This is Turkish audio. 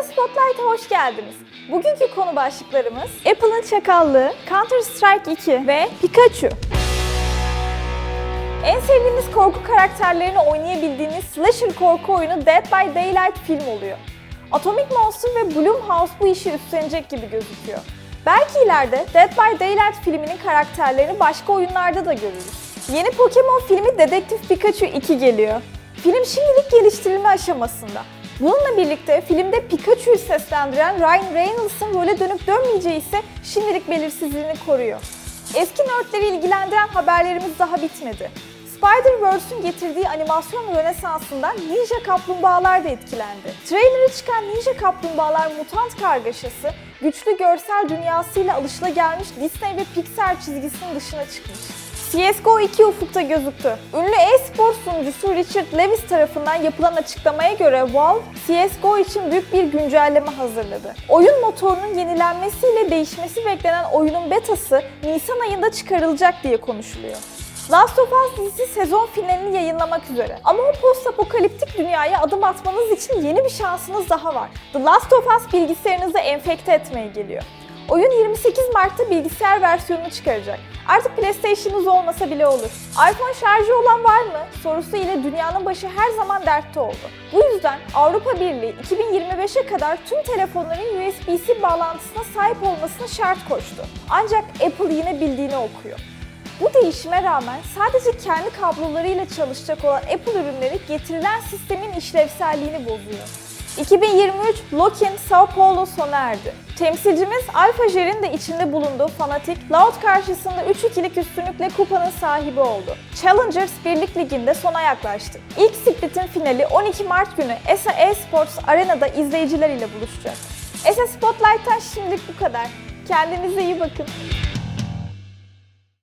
ESA Spotlight'a hoş geldiniz. Bugünkü konu başlıklarımız Apple'ın çakallığı, Counter Strike 2 ve Pikachu. En sevdiğiniz korku karakterlerini oynayabildiğiniz slasher korku oyunu Dead by Daylight film oluyor. Atomic Monster ve Blumhouse bu işi üstlenecek gibi gözüküyor. Belki ileride Dead by Daylight filminin karakterlerini başka oyunlarda da görürüz. Yeni Pokemon filmi Dedektif Pikachu 2 geliyor. Film şimdilik geliştirilme aşamasında. Bununla birlikte filmde Pikachu'yu seslendiren Ryan Reynolds'ın role dönüp dönmeyeceği ise şimdilik belirsizliğini koruyor. Eski nerdleri ilgilendiren haberlerimiz daha bitmedi. Spider-Verse'ün getirdiği animasyon rönesansından Ninja Kaplumbağalar da etkilendi. Trailer'ı çıkan Ninja Kaplumbağalar mutant kargaşası, güçlü görsel dünyasıyla alışılagelmiş Disney ve Pixar çizgisinin dışına çıkmış. CSGO 2 ufukta gözüktü. Ünlü e-spor sunucusu Richard Levis tarafından yapılan açıklamaya göre Valve, CSGO için büyük bir güncelleme hazırladı. Oyun motorunun yenilenmesiyle değişmesi beklenen oyunun betası Nisan ayında çıkarılacak diye konuşuluyor. Last of Us dizisi sezon finalini yayınlamak üzere. Ama o post-apokaliptik dünyaya adım atmanız için yeni bir şansınız daha var. The Last of Us bilgisayarınızı enfekte etmeye geliyor. Oyun 28 Mart'ta bilgisayar versiyonunu çıkaracak. Artık PlayStation'ınız olmasa bile olur. iPhone şarjı olan var mı? sorusu ile dünyanın başı her zaman dertte oldu. Bu yüzden Avrupa Birliği 2025'e kadar tüm telefonların USB-C bağlantısına sahip olmasını şart koştu. Ancak Apple yine bildiğini okuyor. Bu değişime rağmen sadece kendi kablolarıyla çalışacak olan Apple ürünleri getirilen sistemin işlevselliğini bozuyor. 2023 Lokin Sao Paulo sona erdi. Temsilcimiz Alfa Jer'in de içinde bulunduğu fanatik Loud karşısında 3-2'lik üstünlükle kupanın sahibi oldu. Challengers Birlik Ligi'nde sona yaklaştı. İlk split'in finali 12 Mart günü ESA Esports Arena'da izleyiciler ile buluşacak. ESA Spotlight'tan şimdilik bu kadar. Kendinize iyi bakın.